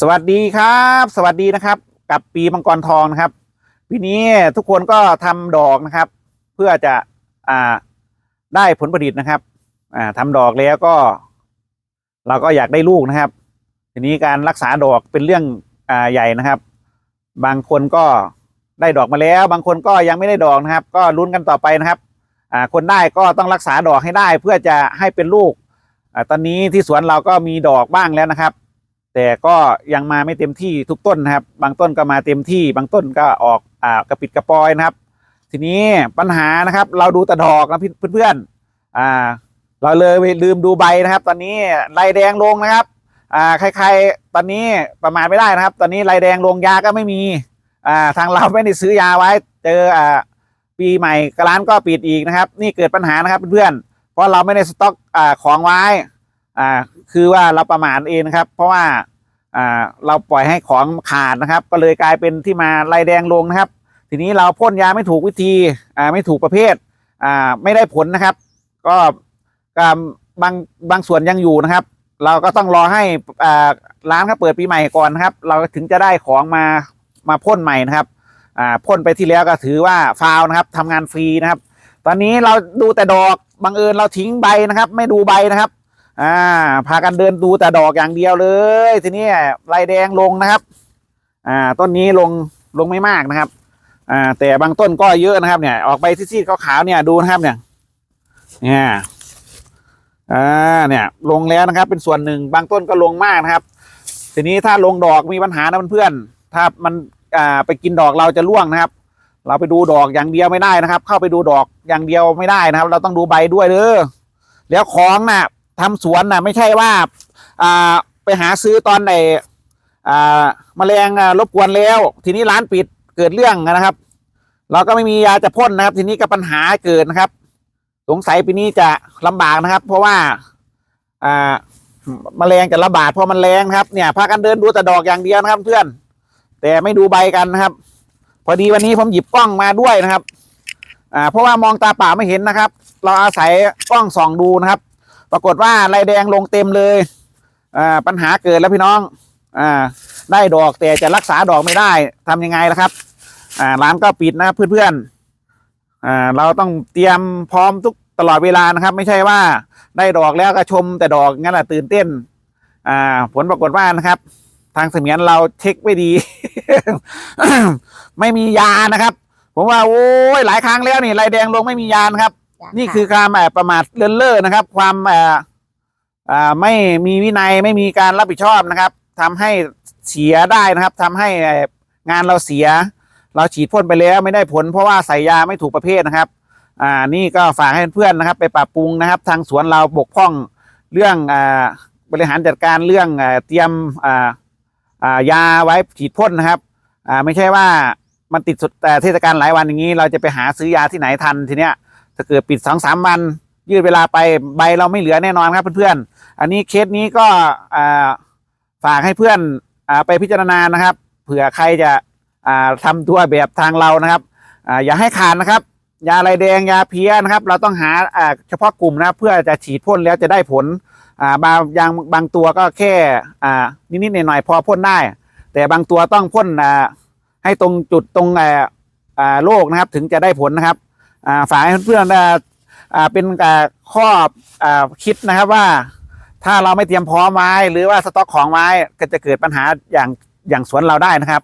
สวัสดีครับ สวัสดีนะครับ กับปีมังกรทองนะครับ ปีนี้ทุกคนก็ทำดอกนะครับ เพื่อจะอ่าได้ผลผลิตนะครับ อ่าทำดอกแล้วก็ เราก็อยากได้ลูกนะครับ ทีนี้การรักษาดอกเป็นเรื่องอ่าใหญ่นะครับ บางคนก็ได้ดอกมาแล้ว บางคนก็ยังไม่ได้ดอกนะครับ ก็ลุ้นกันต่อไปนะครับอ่าคนได้ก็ต้องรักษาดอกให้ได้ เพื่อจะให้เป็นลูกอ่าตอนนี้ที่สวนเราก็มีดอกบ้างแล้วนะครับ แต่ก็ยังมาไม่เต็มที่ทุกต้นนะครับ บางต้นก็มาเต็มที่ บางต้นก็ออกอ่ากระปิดกระปอยนะครับ ทีนี้ปัญหานะครับ เราดูแต่ดอกนะเพื่อนๆอ่า เราเลยลืมดูใบนะครับ ตอนนี้ลายแดงลงนะครับอ่าใครๆตอนนี้ประมาทไม่ได้นะครับ ตอนนี้ลายแดงลงยาก็ไม่มีอ่าทางเราไม่ได้ซื้อยาไว้ เจออ่าปีใหม่กร้านก็ปิดอีกนะครับ นี่เกิดปัญหานะครับเพื่อนๆเพราะเราไม่ได้สต็อกอ่าของไว้ อ่าคือว่าเราประมาทเองนะครับ เพราะว่าอ่าเราปล่อยให้ของขาดนะครับ ก็เลยกลายเป็นที่มาลายแดงลงนะครับ ทีนี้เราพ่นยาไม่ถูกวิธีอ่าไม่ถูกประเภทอ่าไม่ได้ผลนะครับ ก็ก็บางบางส่วนยังอยู่นะครับ เราก็ต้องรอให้อ่าร้านเขาเปิดปีใหม่ก่อนนะครับ เราถึงจะได้ของมามาพ่นใหม่นะครับอ่าพ่นไปที่แล้วก็ถือว่าฟาวนะครับทำงานฟรีนะครับ ตอนนี้เราดูแต่ดอกบังเอิญเราทิ้งใบนะครับ ไม่ดูใบนะครับ อ่า พากันเดินดูแต่ดอกอย่างเดียวเลย ทีนี้ลายแดงลงนะครับ อ่า ต้นนี้ลงลงไม่มากนะครับ อ่า แต่บางต้นก็เยอะนะครับ เนี่ย ออกใบซีดๆขาวๆเนี่ยดูนะครับ เนี่ย เนี่ยอ่าเนี่ย ลงแล้วนะครับ เป็นส่วนหนึ่งบางต้นก็ลงมากนะครับ ทีนี้ถ้าลงดอกมีปัญหานะเพื่อนๆถ้ามันอ่าไปกินดอกเราจะร่วงนะครับ เราไปดูดอกอย่างเดียวไม่ได้นะครับ เข้าไปดูดอกอย่างเดียวไม่ได้นะครับ เราต้องดูใบด้วยเด้อแล้วของน่ะ ทำสวนน่ะไม่ใช่ว่าอ่าไปหาซื้อตอนไหนอ่าแมลงรบกวนแล้ว ทีนี้ร้านปิดเกิดเรื่องนะครับ เราก็ไม่มียาจะพ่นนะครับ ทีนี้ก็ปัญหาเกิดนะครับ สงสัยปีนี้จะลำบากนะครับ เพราะว่าอ่าแมลงจะระบาดเพราะมันแรงครับเนี่ยพากันเดินดูแต่ดอกอย่างเดียวนะครับเพื่อน แต่ไม่ดูใบกันนะครับ พอดีวันนี้ผมหยิบกล้องมาด้วยนะครับ อ่า เพราะว่ามองตาเปล่าไม่เห็นนะครับ เราอาศัยกล้องส่องดูนะครับ ปรากฏว่าลายแดงลงเต็มเลยอ่าปัญหาเกิดแล้วพี่น้องอ่าได้ดอกแต่จะรักษาดอกไม่ได้ทำยังไงล่ะครับอ่าร้านก็ปิดนะครับเพื่อนๆอ่าเราต้องเตรียมพร้อมทุกตลอดเวลานะครับ ไม่ใช่ว่าได้ดอกแล้วก็ชมแต่ดอกงั้นแหละตื่นเต้นอ่าผลปรากฏว่านะครับทางเสมียนเราเช็คไม่ดี ไม่มียานะครับ ผมว่าโอ้ยหลายครั้งแล้วนี่ลายแดงลงไม่มียานะครับ นี่คือการแบบประมาทเลินเล่อนะครับ ความเอ่ออ่าไม่มีวินัยไม่มีการรับผิดชอบนะครับทำให้เสียได้นะครับทำให้เอ่องานเราเสีย เราฉีดพ่นไปแล้วไม่ได้ผล เพราะว่าใส่ยาไม่ถูกประเภทนะครับ อ่านี่ก็ฝากให้เพื่อนๆนะครับ ไปปรับปรุงนะครับ ทางสวนเราบกพร่องเรื่องอ่าบริหารจัดการเรื่องอ่าเตรียมอ่าอ่ายาไว้ฉีดพ่นนะครับ อ่าไม่ใช่ว่ามันติดสุดแต่เทศกาลหลายวันอย่างนี้ เราจะไปหาซื้อยาที่ไหนทันทีเนี้ย ถ้าเกิดปิดสองสามวัน ยืดเวลาไปใบเราไม่เหลือแน่นอนครับเพื่อนๆ อันนี้เคสนี้ก็ฝากให้เพื่อนอไปพิจารณานะครับ เผื่อใครจะอ่าทำตัวแบบทางเรานะครับออย่าให้ขาดนะครับ ยาลายแดงยาเพี้ยนะครับ เราต้องหาเฉพาะกลุ่มนะเพื่อจะฉีดพ่นแล้วจะได้ผลบางยางบางตัวก็แค่นิดๆหน่อยๆพอพ่นได้ แต่บางตัวต้องพ่นให้ตรงจุดตรงโรคนะครับ ถึงจะได้ผลนะครับ ฝากให้เพื่อนๆเป็นอ่าข้ออ่าคิดนะครับว่าถ้าเราไม่เตรียมพร้อมไว้ หรือว่าสต็อกของไว้ก็จะเกิดปัญหาอย่างอย่างสวนเราได้นะครับ